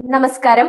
നമസ്കാരം.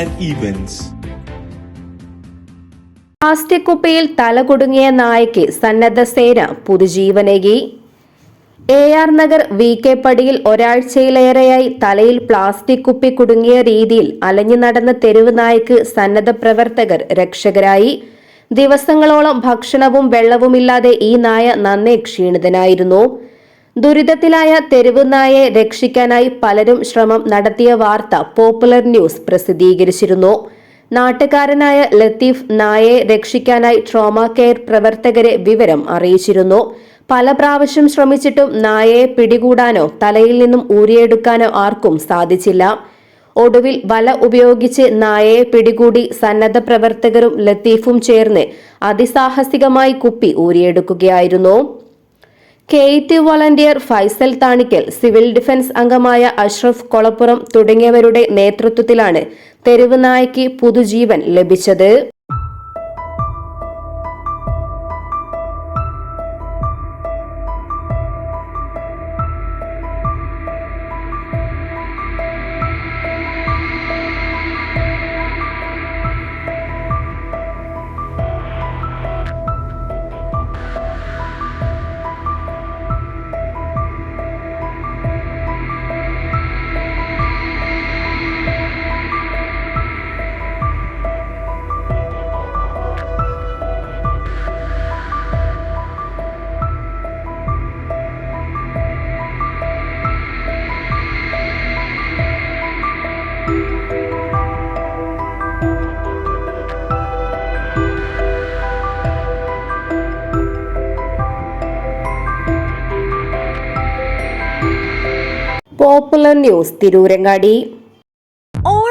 and events. Plastic കുപ്പിയിൽ തല കുടുങ്ങിയ നായയ്ക്ക് സന്നദ്ധ സേന പുതുജീവനേകി. A R Nagar V K പടിയിൽ ഒരാഴ്ചയിലേറെയായി തലയിൽ പ്ലാസ്റ്റിക് കുപ്പി കുടുങ്ങിയ രീതിയിൽ അലഞ്ഞു നടന്ന തെരുവ് നായക്ക് സന്നദ്ധ പ്രവർത്തകർ രക്ഷകരായി. ദിവസങ്ങളോളം ഭക്ഷണവും വെള്ളവുമില്ലാതെ ഈ നായ നന്നേ ക്ഷീണിതനായിരുന്നു. ദുരിതത്തിലായ തെരുവ് നായയെ രക്ഷിക്കാനായി പലരും ശ്രമം നടത്തിയ വാർത്ത പോപ്പുലർ ന്യൂസ് പ്രസിദ്ധീകരിച്ചിരുന്നു. നാട്ടുകാരനായ ലത്തീഫ് നായയെ രക്ഷിക്കാനായി ട്രോമ കെയർ പ്രവർത്തകരെ വിവരം അറിയിച്ചിരുന്നു. പല പ്രാവശ്യം ശ്രമിച്ചിട്ടും നായയെ പിടികൂടാനോ തലയിൽ നിന്നും ഊരിയെടുക്കാനോ ആർക്കും സാധിച്ചില്ല. ഒടുവിൽ വല ഉപയോഗിച്ച് നായയെ പിടികൂടി സന്നദ്ധ പ്രവർത്തകരും ലത്തീഫും ചേർന്ന് അതിസാഹസികമായി കുപ്പി ഊരിയെടുക്കുകയായിരുന്നു. Kate volunteer Faisal Thanikkal civil defence അംഗമായ അഷ്റഫ് കൊളപ്പുറം തുടങ്ങിയവരുടെ നേതൃത്വത്തിലാണ് തെരുവ് നായയ്ക്ക് പുതുജീവൻ ലഭിച്ചത്. Popular news Tirurangadi.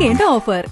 ആഘോഷമാക്കേണ്ട ഓഫർ